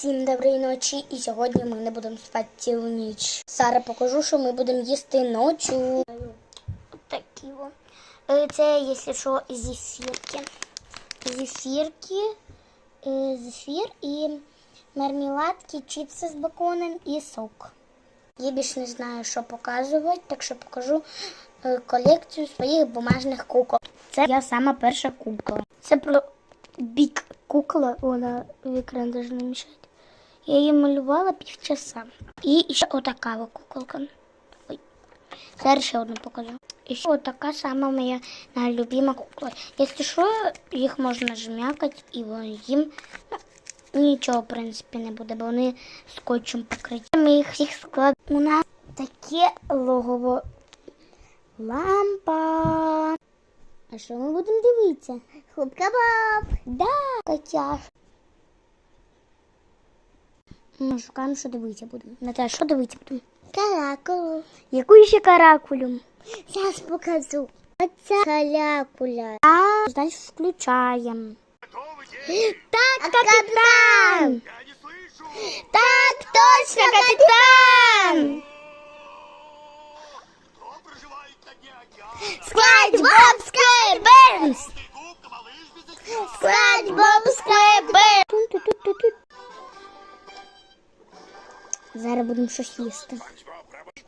Всім доброї ночі, і сьогодні ми не будемо спати цілу ніч. Зараз покажу, що ми будемо їсти ночі. Такі о. Е, Це, якщо що, зефірки. Зефірки, е, зефір і мармеладки, чіпси з беконом і сок. Я більше не знаю, що показувати, так що покажу е, колекцію своїх бумажних кукол. Це я сама перша кукла. Це про бік кукла, вона в екран даже не. Я її малювала півчаса. І ще отака куколка. Ой. Зараз ще одну покажу. І ще отака сама моя любима кукла. Якщо що, їх можна жмякати і їм нічого, в принципі, не буде, бо вони скотчем покриті. Ми їх всіх складемо. У нас таке логово. Лампа. А що ми будемо дивитися? Хлопка-баб. Да, котяш. Ми шукаємо, що дивитися будемо. Наташа, що дивитися будемо? Каракулу. Яку ще каракулю? Зараз покажу. Оце каракуля. А, значить, включаємо. Так, капітан! Я не слышу! Так, точно, капітан! Кто проживает на дне океана? Складь Боб Зараз будемо щось їсти.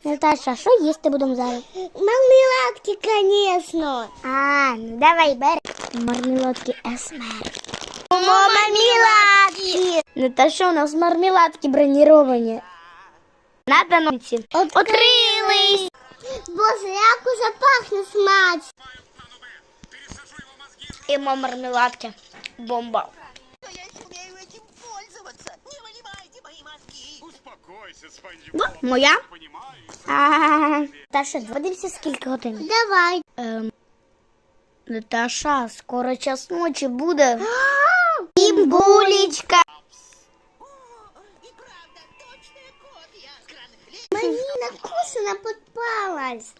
Наташа, що їсти будемо зараз? Мармеладки, звісно. А, ну давай бери. Мармеладки СМР. Мармеладки! Наташа, у нас мармеладки броніровані. Надо носити. Отрились! Боже, як уже пахне смач. І мармеладки. Бомба. мозги. Успокойся, Спанди Ну, моя? Понимаешь? А, Наташа, подивимося, скільки годин. Давай. Ем, Наташа, скоро час ночі буде. Бімбулечка. О, и правда, точная копия краных Мені накусана подпалась.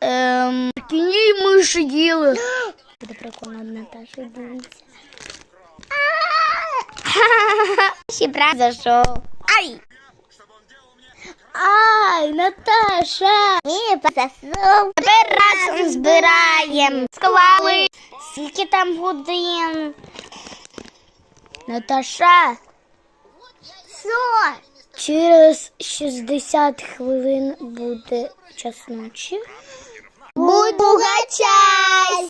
Ем, ні, миші їли. Буде прикольно, Наташа, дивіться. Ще брат зайшов. Ай! Ай, Наташа! Ні, пососув. Тепер разом збираємо. Склали. Скільки там годин? Наташа. Що? Через 60 хвилин буде час ночі. Будь бугачась!